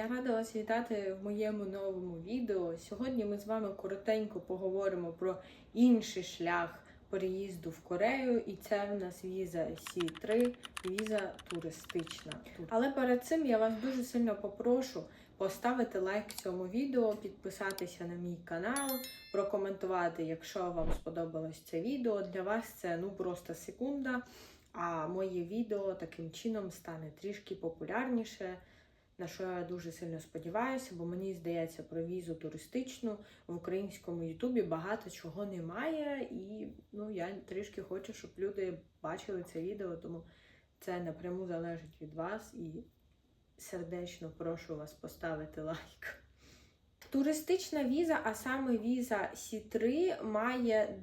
Я рада вас вітати в моєму новому відео. Сьогодні ми з вами коротенько поговоримо про інший шлях переїзду в Корею, і це в нас віза Сі3, віза туристична. Але перед цим я вас дуже сильно попрошу поставити лайк цьому відео, підписатися на мій канал, прокоментувати, якщо вам сподобалось це відео. Для вас це ну просто секунда. А моє відео таким чином стане трішки популярніше, на що я дуже сильно сподіваюся, бо мені здається, про візу туристичну в українському Ютубі багато чого немає, і ну, я трішки хочу, щоб люди бачили це відео, тому це напряму залежить від вас і сердечно прошу вас поставити лайк. Туристична віза, а саме віза Сі3, має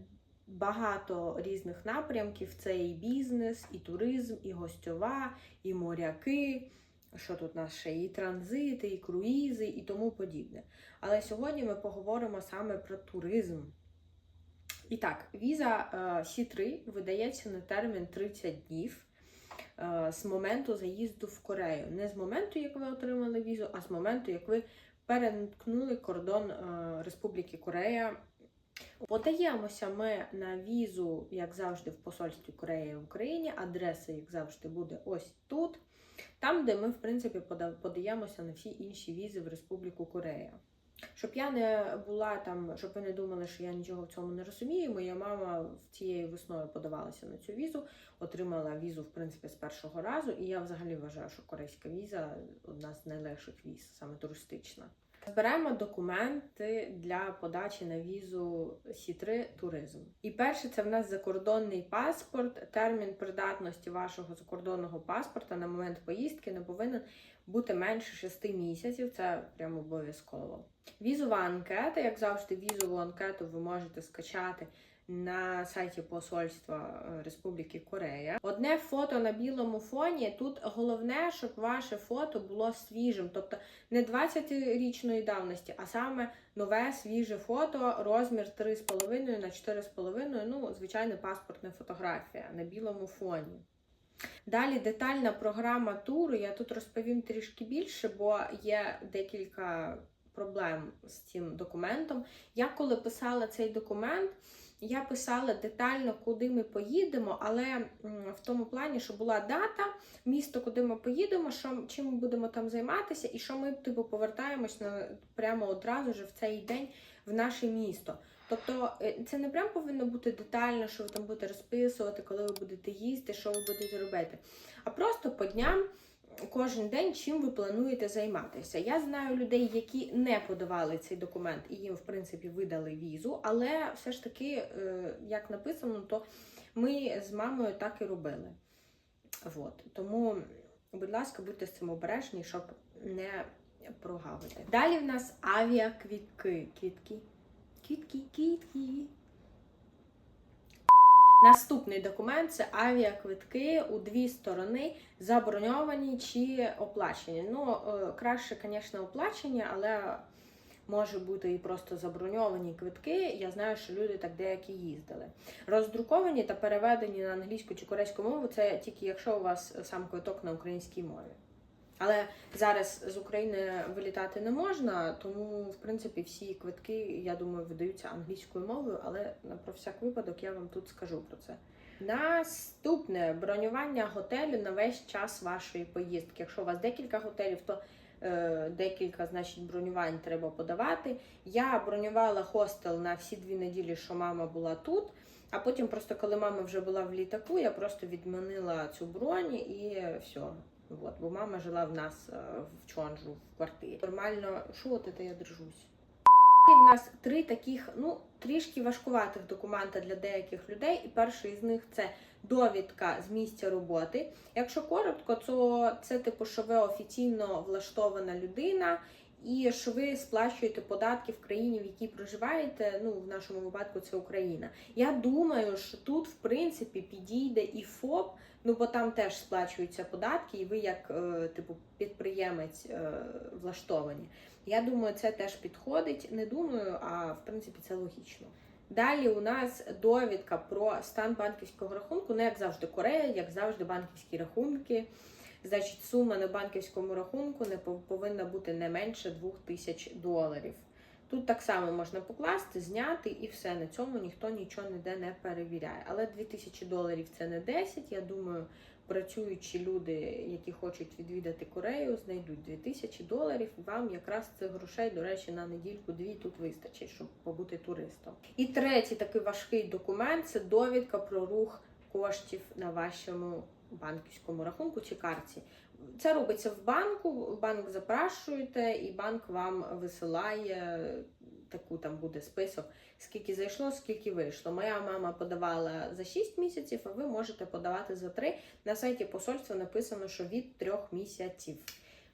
багато різних напрямків: це і бізнес, і туризм, і гостьова, і моряки. Що тут у нас ще і транзити, і круїзи, і тому подібне. Але сьогодні ми поговоримо саме про туризм. І так, віза е, Сі3 видається на термін 30 днів е, з моменту заїзду в Корею. Не з моменту, як ви отримали візу, а з моменту, як ви перемкнули кордон е, Республіки Корея Подаємося ми на візу, як завжди, в посольстві Кореї в Україні. Адреса, як завжди, буде ось тут. Там, де ми, в принципі, подаємося на всі інші візи в Республіку Корея. Щоб я не була там, щоб ви не думали, що я нічого в цьому не розумію. Моя мама цією весною подавалася на цю візу, отримала візу, в принципі, з першого разу. І я взагалі вважаю, що корейська віза одна з найлегших віз, саме туристична. Збираємо документи для подачі на візу Сі3 туризм. І перше, це в нас закордонний паспорт. Термін придатності вашого закордонного паспорта на момент поїздки не повинен бути менше 6 місяців. Це прямо обов'язково. Візова анкета, як завжди, візову анкету ви можете скачати на сайті Посольства е, Республіки Корея. Одне фото на білому фоні. Тут головне, щоб ваше фото було свіжим, тобто не 20-річної давності, а саме нове свіже фото, розмір 3,5 на 4,5, ну, звичайна паспортна фотографія на білому фоні. Далі детальна програма туру. Я тут розповім трішки більше, бо є декілька проблем з цим документом. Я коли писала цей документ. Я писала детально, куди ми поїдемо, але в тому плані, що була дата, місто, куди ми поїдемо, що, чим ми будемо там займатися, і що ми типу, повертаємось на прямо одразу ж в цей день в наше місто. Тобто е, це не прям повинно бути детально, що ви там будете розписувати, коли ви будете їсти, що ви будете робити. А просто по дням кожен день, чим ви плануєте займатися. Я знаю людей, які не подавали цей документ і їм, в принципі, видали візу, але все ж таки, е, як написано, то ми з мамою так і робили. От. Тому, будь ласка, будьте з цим обережні, щоб не прогавити. Далі в нас авіаквітки. Квітки. Квітки, квітки. Наступний документ це авіаквитки у дві сторони, заброньовані чи оплачені. Ну, е, краще, звісно, оплачені, але може бути і просто заброньовані квитки. Я знаю, що люди так деякі їздили. Роздруковані та переведені на англійську чи корейську мову це тільки якщо у вас сам квиток на українській мові. Але зараз з України вилітати не можна, тому в принципі всі квитки, я думаю, видаються англійською мовою, але про всяк випадок я вам тут скажу про це. Наступне бронювання готелю на весь час вашої поїздки. Якщо у вас декілька готелів, то е, декілька значить бронювань треба подавати. Я бронювала хостел на всі дві неділі, що мама була тут. А потім, просто коли мама вже була в літаку, я просто відмінила цю бронь і все. Вот, бо мама жила в нас е, в Чонжу в квартирі. Нормально, що от це я держусь? В нас три таких, ну, трішки важкуватих документа для деяких людей. І перший з них це довідка з місця роботи. Якщо коротко, то це типу, що ви офіційно влаштована людина. І що ви сплачуєте податки в країні, в якій проживаєте. Ну, в нашому випадку це Україна. Я думаю, що тут, в принципі, підійде і ФОП, ну бо там теж сплачуються податки, і ви, як е, типу, підприємець е, влаштовані. Я думаю, це теж підходить. Не думаю, а в принципі це логічно. Далі у нас довідка про стан банківського рахунку, не як завжди Корея, як завжди банківські рахунки Значить, сума на банківському рахунку не повинна бути не менше 2000 доларів. Тут так само можна покласти, зняти і все. На цьому ніхто нічого ніде не перевіряє. Але 2000 доларів це не 10. Я думаю, працюючі люди, які хочуть відвідати Корею, знайдуть 2000 доларів. Вам якраз цих грошей, до речі, на недільку-дві тут вистачить, щоб побути туристом. І третій такий важкий документ це довідка про рух коштів на вашому банківському рахунку чи карті. Це робиться в банку, банк запрашуєте, і банк вам висилає таку там буде список, скільки зайшло, скільки вийшло. Моя мама подавала за 6 місяців, а ви можете подавати за 3. На сайті посольства написано, що від 3 місяців.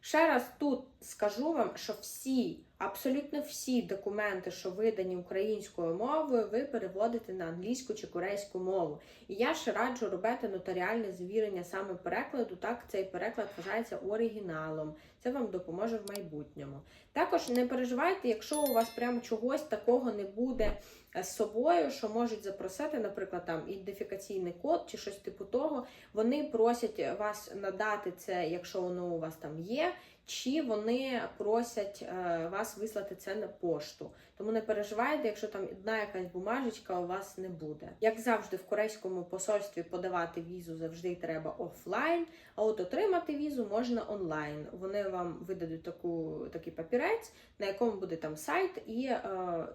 Ще раз тут скажу вам, що всі, абсолютно всі документи, що видані українською мовою, ви переводите на англійську чи корейську мову. І я ще раджу робити нотаріальне звірення саме перекладу. Так, цей переклад вважається оригіналом. Це вам допоможе в майбутньому. Також не переживайте, якщо у вас прям чогось такого не буде з собою, що можуть запросити, наприклад, там ідентифікаційний код чи щось типу того. Вони просять вас надати це, якщо воно у вас там є, чи вони просять е, вас вислати це на пошту. Тому не переживайте, якщо там одна якась бумажечка у вас не буде. Як завжди, в корейському посольстві подавати візу завжди треба офлайн, а от отримати візу можна онлайн. Вони вам видадуть таку, такий папірець, на якому буде там сайт і е,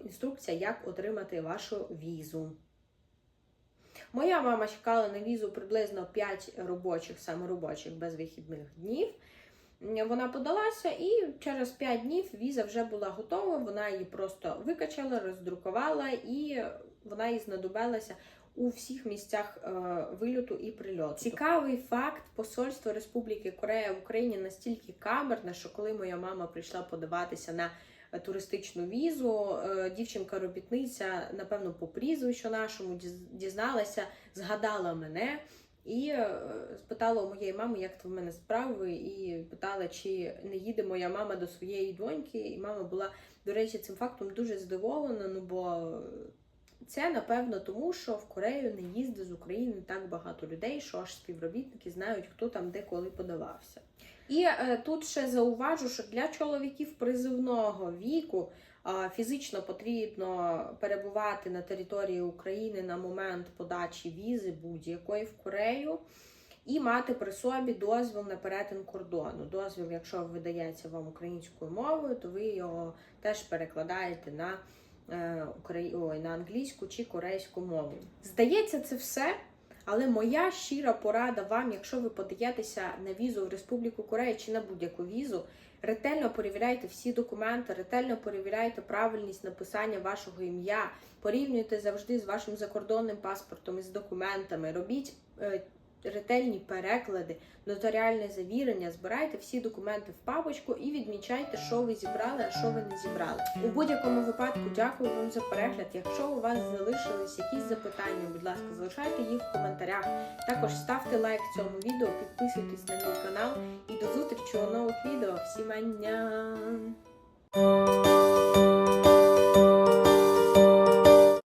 інструкція, як отримати вашу візу. Моя мама чекала на візу приблизно 5 робочих, саме робочих без вихідних днів. Вона подалася, і через 5 днів віза вже була готова. Вона її просто викачала, роздрукувала, і вона їй знадобилася у всіх місцях е, вильоту і прильоту. Цікавий факт: посольство Республіки Корея в Україні настільки камерне, що коли моя мама прийшла подаватися на туристичну візу, е, дівчинка-робітниця, напевно, по прізвищу нашому діз- дізналася, згадала мене. І е, спитала у моєї мами, як то в мене справи, і питала, чи не їде моя мама до своєї доньки. І мама була, до речі, цим фактом дуже здивована. Ну бо це напевно тому, що в Корею не їздить з України так багато людей, що аж співробітники знають, хто там де коли подавався. І е, тут ще зауважу, що для чоловіків призивного віку фізично потрібно перебувати на території України на момент подачі візи будь-якої в Корею. І мати при собі дозвіл на перетин кордону. Дозвіл, якщо видається вам українською мовою, то ви його теж перекладаєте на, е, на англійську чи корейську мову. Здається, це все. Але моя щира порада вам, якщо ви подаєтеся на візу в Республіку Корея чи на будь-яку візу, ретельно перевіряйте всі документи, ретельно перевіряйте правильність написання вашого ім'я, порівнюйте завжди з вашим закордонним паспортом і з документами, робіть е, ретельні переклади, нотаріальне завірення, збирайте всі документи в папочку і відмічайте, що ви зібрали, а що ви не зібрали. У будь-якому випадку дякую вам за перегляд. Якщо у вас залишились якісь запитання, будь ласка, залишайте їх в коментарях. Також ставте лайк цьому відео, підписуйтесь на мій канал і до зустрічі у нових відео. Всім!